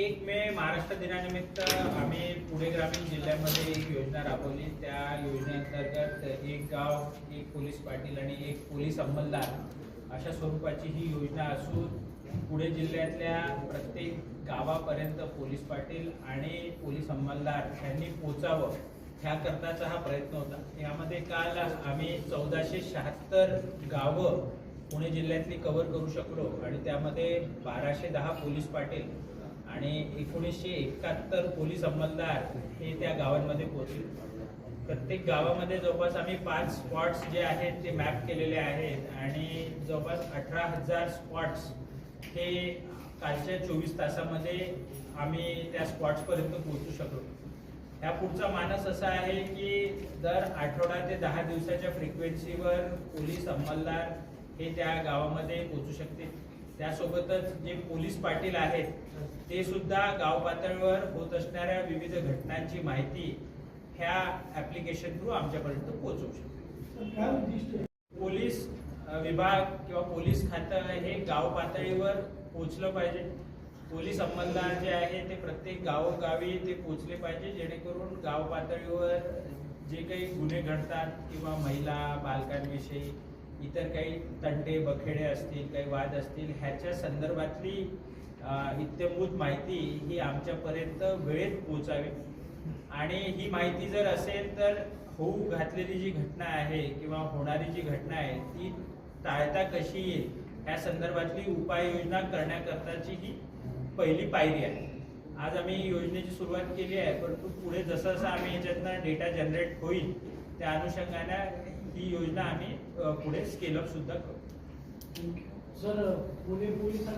एक मे महाराष्ट्र दिनानिमित्त आम्ही पुणे ग्रामीण जिल्ह्यामध्ये एक योजना राबवली. त्या योजनेअंतर्गत एक गाव एक पोलीस पाटील आणि एक पोलीस अंमलदार अशा स्वरूपाची ही योजना असून पुणे जिल्ह्यातल्या प्रत्येक गावापर्यंत पोलीस पाटील आणि पोलीस अंमलदार यांनी पोचावं ह्याकरताचा हा प्रयत्न होता. यामध्ये काल आम्ही चौदाशे शहात्तर गावं पुणे जिल्ह्यातली कव्हर करू शकलो आणि त्यामध्ये बाराशे दहा पोलीस पाटील आणि एकोणीसशे एकाहत्तर पोलीस अंमलदार हे त्या गावांमध्ये पोहोचले. प्रत्येक गावामध्ये जवळपास आम्ही पाच स्पॉट्स जे आहेत ते मॅप केलेले आहेत आणि जवळपास अठरा हजार स्पॉट्स हे कालच्या चोवीस तासामध्ये आम्ही त्या स्पॉट्सपर्यंत पोहोचू शकलो. ह्या पुढचा मानस असा आहे की दर आठवडा ते दहा दिवसाच्या फ्रिक्वेन्सीवर पोलीस अंमलदार हे त्या गावामध्ये पोहोचू शकतील त्यासोबतच जे पोलीस पाटील आहेत ते सुद्धा गाव पातळीवर होत असणाऱ्या विविध घटनांची माहिती ह्या ऍप्लिकेशन थ्रू आमच्यापर्यंत पोहोचवू शकतील पोलीस विभाग किंवा पोलीस खातं हे गाव पातळीवर पोचलं पाहिजे. पोलीस अंमलदार जे आहे ते प्रत्येक गावोगावी ते पोचले पाहिजे जेणेकरून गाव पातळीवर जे काही गुन्हे घडतात किंवा महिला बालकांविषयी इतर काही तंटे बखेडे असतील काही वाद असतील ह्याच्या संदर्भातली अ, इत्यंभूत माहिती ही आमच्यापर्यंत वेळेत पोचावी आणि ही माहिती जर असेल तर होऊ घातलेली जी घटना आहे किंवा होणारी जी घटना आहे ती टाळता कशी येईल या संदर्भातली उपाययोजना करण्याकरताची ही पहिली पायरी आहे. आज आम्ही योजनेची सुरुवात केली आहे परंतु पुढे जसं जसं आम्ही याच्यातनं डेटा जनरेट होईल त्या अनुषंगाने ही योजना आम्ही अ, पुढे स्केलअप सुद्धा करू. Sir Pune police